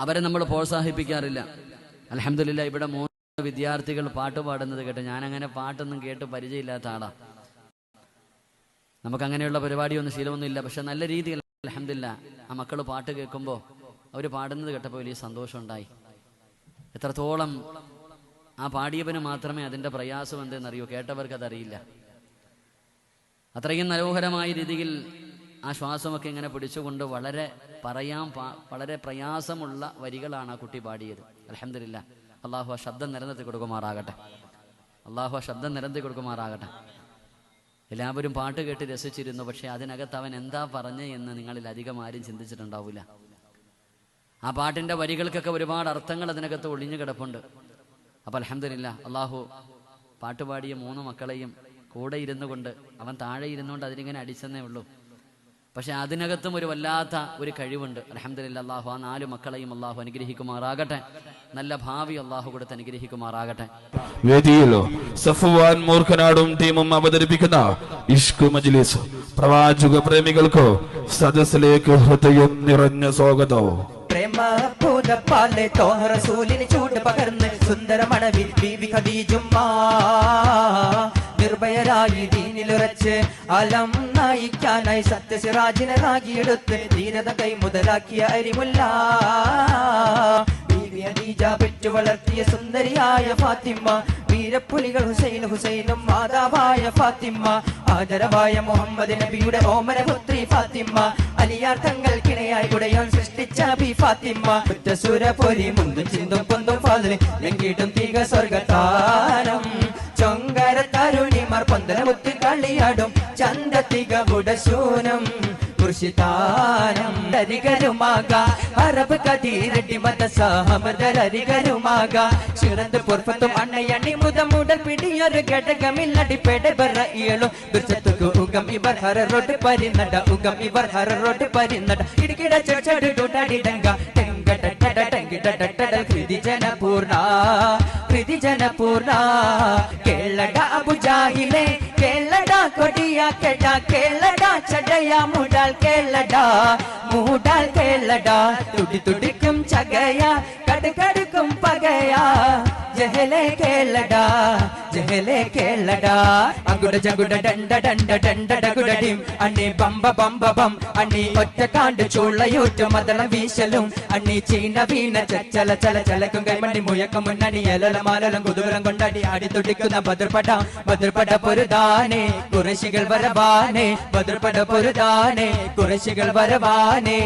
അവരെ നമ്മൾ പ്രോത്സാഹിപ്പിക്കാറില്ല. അലഹമില്ല ഇവിടെ മൂന്ന് വിദ്യാർത്ഥികൾ പാട്ട് പാടുന്നത് കേട്ട് ഞാനങ്ങനെ പാട്ടൊന്നും കേട്ട് പരിചയമില്ലാത്ത ആളാ. നമുക്ക് അങ്ങനെയുള്ള പരിപാടിയൊന്നും ശീലമൊന്നും ഇല്ല പക്ഷെ നല്ല രീതിയിൽ അലഹമില്ല ആ മക്കൾ പാട്ട് കേൾക്കുമ്പോൾ അവർ പാടുന്നത് കേട്ടപ്പോൾ വലിയ സന്തോഷം ഉണ്ടായി എത്രത്തോളം ആ പാടിയവന് മാത്രമേ അതിന്റെ പ്രയാസം എന്തെന്നറിയൂ? കേട്ടവർക്ക് അതറിയില്ല അത്രയും മനോഹരമായ രീതിയിൽ ആ ശ്വാസമൊക്കെ ഇങ്ങനെ പിടിച്ചുകൊണ്ട് വളരെ പറയാൻ വളരെ പ്രയാസമുള്ള വരികളാണ് ആ കുട്ടി പാടിയത്. അലഹമില്ല അള്ളാഹു ആ ശബ്ദം നിരന്തി കൊടുക്കുമാറാകട്ടെ. അള്ളാഹു ആ ശബ്ദം നിരന്തി കൊടുക്കുമാറാകട്ടെ. എല്ലാവരും പാട്ട് കേട്ട് രസിച്ചിരുന്നു പക്ഷെ അതിനകത്ത് അവൻ എന്താ പറഞ്ഞ എന്ന് നിങ്ങളിൽ അധികം ആരും ചിന്തിച്ചിട്ടുണ്ടാവില്ല. ആ പാട്ടിന്റെ വരികൾക്കൊക്കെ ഒരുപാട് അർത്ഥങ്ങൾ അതിനകത്ത് ഒളിഞ്ഞു കിടപ്പുണ്ട്. അപ്പൊ അലഹമില്ല അള്ളാഹു പാട്ടുപാടിയ മൂന്ന് മക്കളെയും കൂടെ ഇരുന്നു കൊണ്ട് അവൻ താഴെ ഇരുന്നുകൊണ്ട് അതിനിങ്ങനെ അടിച്ചെന്നേ ഉള്ളൂ. പക്ഷെ അതിനകത്തും ഒരു വല്ലാത്ത ഒരു കഴിവുണ്ട്. അലഹമില്ല അള്ളാഹു ആ നാല് മക്കളെയും അള്ളാഹു അനുഗ്രഹിക്കുമാറാകട്ടെ. നല്ല ഭാവി അള്ളാഹു കൊടുത്ത് അനുഗ്രഹിക്കുമാറാകട്ടെ. വേദിയിലോ സഫുവാൻ മൂർഖനാടും ടീമും അവതരിപ്പിക്കുന്ന ഇഷ്കു മജ്ലിസ് പ്രവാചക പ്രേമികൾക്കോ സദസ്സിലേക്ക് ഹൃദയം നിറഞ്ഞ സ്വാഗതവും പ്രേമ പൂതപ്പാലെ തോഹ റസൂലിന് ചൂട് പകർന്ന് സുന്ദരമണവിൽ ബീവി ഖദീജുമ്മ. നിർഭയരായി ദീനിലുറച്ച് അലം നയിക്കാനായി സത്യസിറാജിനെ നാഗിയെടുത്ത് ധീരത കൈ മുതലാക്കിയ അരിമുല്ല. പെറ്റു വളർത്തിയ സുന്ദരിയായ ഫാത്തിമ്മ വീരപ്പുലികൾ ഹുസൈൻ ഹുസൈനും മാതാവായ ഫാത്തിമ്മ ആദരവായ മുഹമ്മദ് നബിയുടെ ഓമനപുത്രി ഫാത്തിമ്മ അലിയാർ തങ്ങൾക്കിണയായി ഉടയോൻ സൃഷ്ടിച്ച ബി ഫാത്തിമ്മ കുറ്റസുര പൊരി മുന്തും ചിന്തും പൊന്തും ഫാദിനെ ലംഘിട്ടും തീക സ്വർഗതാരം പന്തലമുത്തി കളിയാടും ചന്തത്തിക ഉടശൂനം. കൃഷിതാനം അരികരുമാക അറബ് കതീരടി മതസാഹമദരികരുമാക ചിറന്ത് പൊർഫത്തും അണ്ണയണി മുതമുടൽ പിടിയൊരു ഘടകമില്ലടി പെടബറ ഇയളും. ദുർച്ചത്തുക്ക് ഉഗം ഇവർ ഹര റോഡ് പരിനട ഉഗം റോഡ് പരിനട. ഇടുകിട ചെടിടങ്ക കൃതി ജനപൂർണ കൃതി ജനപൂർണ കേളട അബുജാഹിലെ കേളട சடையா கேட்டா கேளடா சடையா மூடால் கேளடா மூடால் கேளடா. துடி துடிக்கும் சகையா கடு கடுக்கும் பகையா. ജഹലെ കേളടാ ജഹലെ കേളടാ. അങ്കുട ജങ്കുട ഡണ്ട ഡണ്ട ഡണ്ട ഡകുടടിം അണ്ണി ബമ്പ ബമ്പ ബം. അണ്ണി ഒറ്റ കാണ്ട് ചുള്ളയൂറ്റ മതള വീശലും. അണ്ണി ചീന വീണ ചല ചല ചലക്കും കൈമണ്ണി മുഴക്കം മുന്നണി എലല മാലലം കുതുകലം കൊണ്ടടി ആടി തുടിക്കുന്ന ബദർപട. ബദർപട പൊരുതാനെ കുറശികൾ വരവാനെ. ബദർപട പൊരുതാനെ കുറശികൾ വരവാനേ.